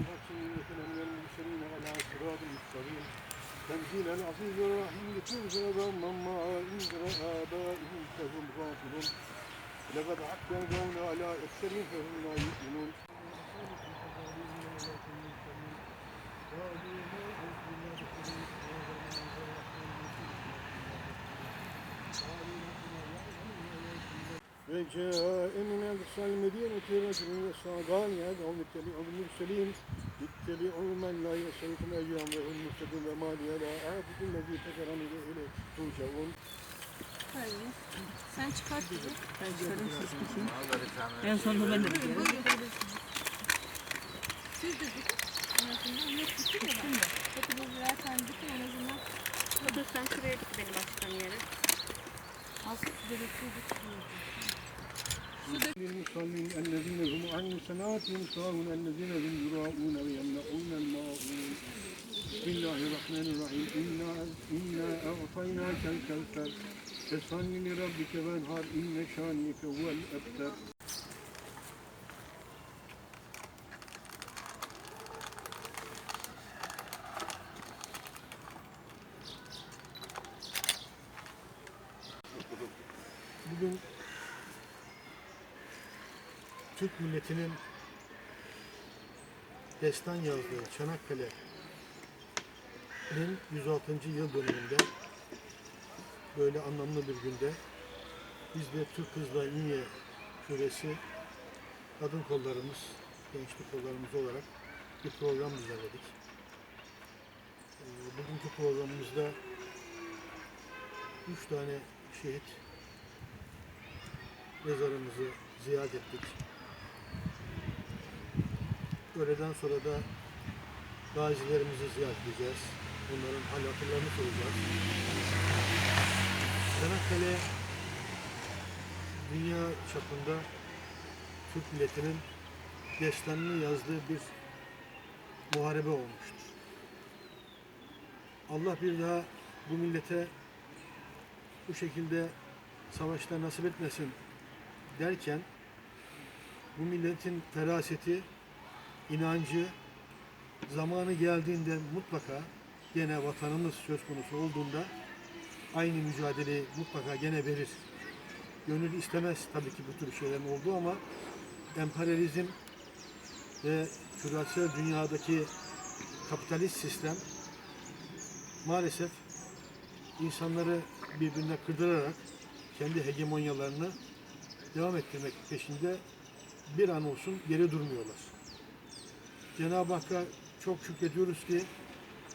الحكيم وسلام المرسلين على صراط المستقيم تنزيل العزيز الرحيم تنزل مما عند آبائهم فهم غافلون لقد حق القول على أكثرهم فهم لا يؤمنون وجاء من أقصى المدينة رجل يسعى قال يا قوم اتبعوا المرسلين اتبعوا من لا يسألكم أيام وهم مهتدون وما لي لا أعبد الذي فكرني إليه ترجعون Hayır. Sen çıkart bizi. Ben çıkarım siz tutun. En sonunda ben de biliyorum. Siz de dikin. En azından yok dikin ya ben. Hepiniz birer tane dikin en azından. Dur sen şuraya dik benim açtığım yere. Asıl gerektiği dikin. للمصلين الذين هم عن صلاتهم ساهون الذين هم يراءون ويمنعون الماعون بسم الله الرحمن الرحيم إنا إنا أعطيناك الكوثر فصل لربك وانهار إن شانئك هو الأبتر Bugün Türk milletinin destan yazdığı Çanakkale'nin 106. yıl dönümünde böyle anlamlı bir günde biz de Türk Kızlar Ünye Şuresi kadın kollarımız, gençlik kollarımız olarak bir program düzenledik. Ee, Bugünkü programımızda üç tane şehit mezarımızı ziyaret ettik. Öğleden sonra da gazilerimizi ziyaret edeceğiz. Onların hal hatırlarını soracağız. Çanakkale dünya çapında Türk milletinin destanını yazdığı bir muharebe olmuştur. Allah bir daha bu millete bu şekilde savaşta nasip etmesin derken bu milletin feraseti, inancı zamanı geldiğinde mutlaka gene vatanımız söz konusu olduğunda aynı mücadeleyi mutlaka gene verir. Gönül istemez tabii ki bu tür şeylerin olduğu ama emperyalizm ve küresel dünyadaki kapitalist sistem maalesef insanları birbirine kırdırarak kendi hegemonyalarını devam ettirmek peşinde bir an olsun geri durmuyorlar. Cenab-ı Hakk'a çok şükrediyoruz ki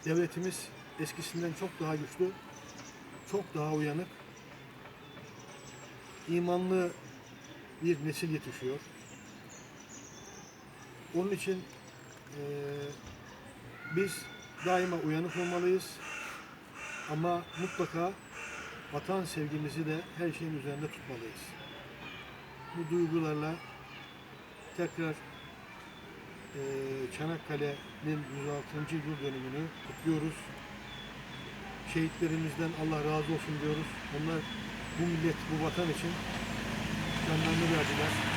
devletimiz eskisinden çok daha güçlü, çok daha uyanık, imanlı bir nesil yetişiyor. Onun için eee, biz daima uyanık olmalıyız ama mutlaka vatan sevgimizi de her şeyin üzerinde tutmalıyız. Bu duygularla tekrar Çanakkale'nin 106. yıl dönümünü kutluyoruz. Şehitlerimizden Allah razı olsun diyoruz. Onlar bu millet, bu vatan için canlarını verdiler.